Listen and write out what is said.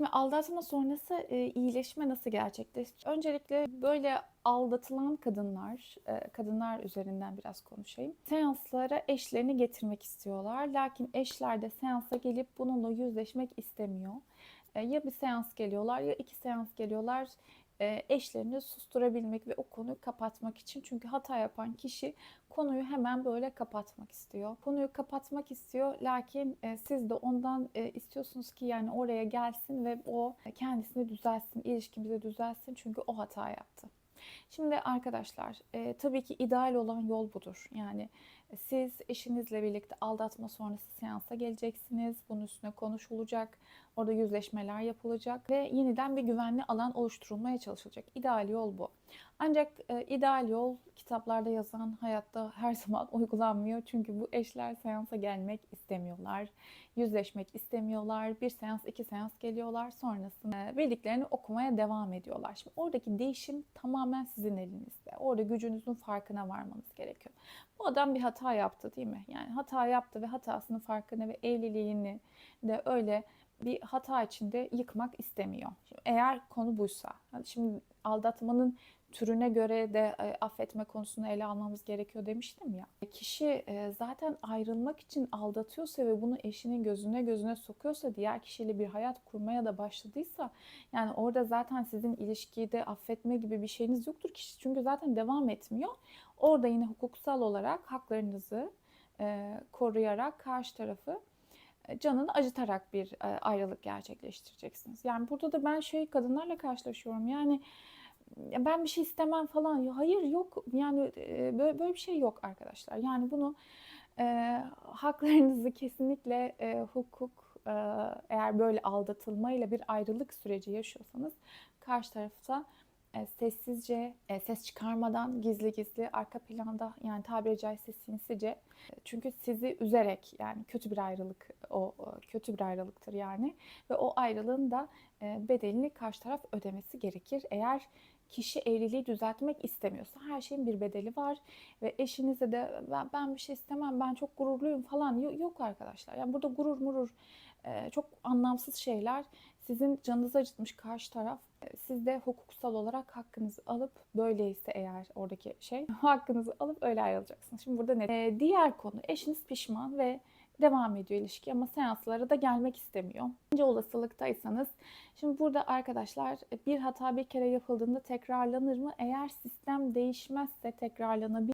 Şimdi aldatma sonrası e, iyileşme nasıl gerçekleşir? Öncelikle böyle aldatılan kadınlar, e, kadınlar üzerinden biraz konuşayım. Seanslara eşlerini getirmek istiyorlar. Lakin eşler de seansa gelip bununla yüzleşmek istemiyor. E, ya bir seans geliyorlar ya iki seans geliyorlar eşlerini susturabilmek ve o konuyu kapatmak için. Çünkü hata yapan kişi konuyu hemen böyle kapatmak istiyor. Konuyu kapatmak istiyor lakin e, siz de ondan e, istiyorsunuz ki yani oraya gelsin ve o kendisini düzelsin, ilişkimizi düzelsin çünkü o hata yaptı. Şimdi arkadaşlar e, tabii ki ideal olan yol budur. Yani siz eşinizle birlikte aldatma sonrası seansa geleceksiniz. Bunun üstüne konuşulacak. Orada yüzleşmeler yapılacak ve yeniden bir güvenli alan oluşturulmaya çalışılacak. İdeal yol bu. Ancak e, ideal yol kitaplarda yazan hayatta her zaman uygulanmıyor. Çünkü bu eşler seansa gelmek istemiyorlar. Yüzleşmek istemiyorlar. Bir seans, iki seans geliyorlar. Sonrasında e, bildiklerini okumaya devam ediyorlar. Şimdi oradaki değişim tamamen sizin elinizde. Orada gücünüzün farkına varmanız gerekiyor. Bu adam bir hata yaptı değil mi? Yani hata yaptı ve hatasının farkına ve evliliğini de öyle bir hata içinde yıkmak istemiyor. Şimdi eğer konu buysa, şimdi aldatmanın türüne göre de e, affetme konusunu ele almamız gerekiyor demiştim ya. Kişi e, zaten ayrılmak için aldatıyorsa ve bunu eşinin gözüne gözüne sokuyorsa, diğer kişiyle bir hayat kurmaya da başladıysa, yani orada zaten sizin ilişkide affetme gibi bir şeyiniz yoktur kişi çünkü zaten devam etmiyor. Orada yine hukuksal olarak haklarınızı e, koruyarak karşı tarafı canını acıtarak bir ayrılık gerçekleştireceksiniz. Yani burada da ben şey kadınlarla karşılaşıyorum. Yani ben bir şey istemem falan. Hayır yok yani böyle, böyle bir şey yok arkadaşlar. Yani bunu e, haklarınızı kesinlikle e, hukuk e, eğer böyle aldatılmayla bir ayrılık süreci yaşıyorsanız karşı tarafta e, sessizce, e, ses çıkarmadan gizli gizli arka planda yani tabiri caizse sinsice çünkü sizi üzerek yani kötü bir ayrılık o kötü bir ayrılıktır yani ve o ayrılığın da e, bedelini karşı taraf ödemesi gerekir. Eğer kişi evliliği düzeltmek istemiyorsa her şeyin bir bedeli var ve eşinize de ben, bir şey istemem ben çok gururluyum falan yok arkadaşlar. Yani burada gurur murur çok anlamsız şeyler sizin canınızı acıtmış karşı taraf siz de hukuksal olarak hakkınızı alıp böyleyse eğer oradaki şey hakkınızı alıp öyle ayrılacaksınız. Şimdi burada ne? Ee, diğer konu eşiniz pişman ve devam ediyor ilişki ama seanslara da gelmek istemiyor. İkinci olasılıktaysanız şimdi burada arkadaşlar bir hata bir kere yapıldığında tekrarlanır mı? Eğer sistem değişmezse tekrarlanabilir